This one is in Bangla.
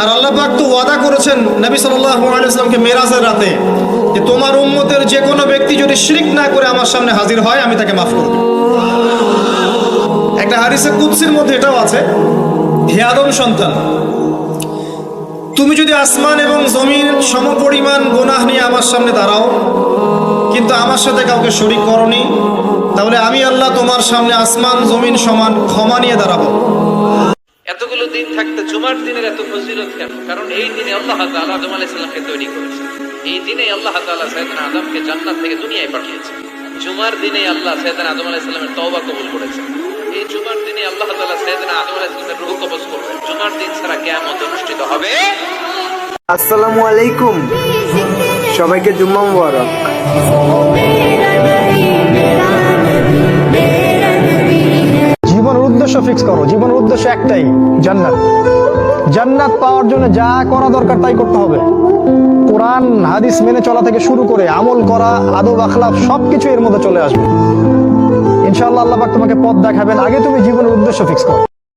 আর আল্লাহ পাক তো ওয়াদা করেছেন নবী সাল্লামকে মেরাজের রাতে যে তোমার উম্মতের যে কোনো ব্যক্তি যদি শিরিক না করে আমার সামনে হাজির হয়, আমি তাকে মাফ করব একটা হাদিসে কুদসির মধ্যে এটাও আছে, হে আদম সন্তান, তুমি যদি আসমান এবং জমিন সমপরিমাণ গোনাহ নিয়ে আমার সামনে দাঁড়াও, কিন্তু আমার সাথে কাউকে শরিক করনি, তাহলে আমি আল্লাহ তোমার সামনে আসমান, জমিন সমান ক্ষমা নিয়ে দাঁড়াবো। দিন থাকতে জুমার দিনের এত ফজিলত কেন? কারণ এই দিনে আল্লাহ তাআলা আদম আলাইহিস সালামকে তৈরি করেছেন এই দিনে আল্লাহ তাআলা সাইয়েদনা আদমকে জান্নাত থেকে দুনিয়ায় পাঠিয়েছেন জুমার দিনে আল্লাহ সাইয়েদনা আদম আলাইহিস সালামের তওবা কবুল করেছেন এই জুমার দিনে আল্লাহ তাআলা সাইয়েদনা আদম আলাইহিস সালামের রূহ কবজ করবেন। জুমার দিন ছাড়া কিয়ামত অনুষ্ঠিত হবে। আসসালামু আলাইকুম। সবাইকে জুম্মা মুবারক। উদ্দেশ্য ফিক্স করো। জীবনের উদ্দেশ্য একটাই, জান্নাত। জান্নাত পাওয়ার জন্য যা করা দরকার তাই করতে হবে। কোরআন, হাদিস মেনে চলা থেকে শুরু করে আমল করা, আদব, আখলাপ সবকিছু এর মধ্যে চলে আসবে। ইনশাআল্লাহ আল্লাহ তোমাকে পথ দেখাবেন। আগে তুমি জীবনের উদ্দেশ্য ফিক্স করো।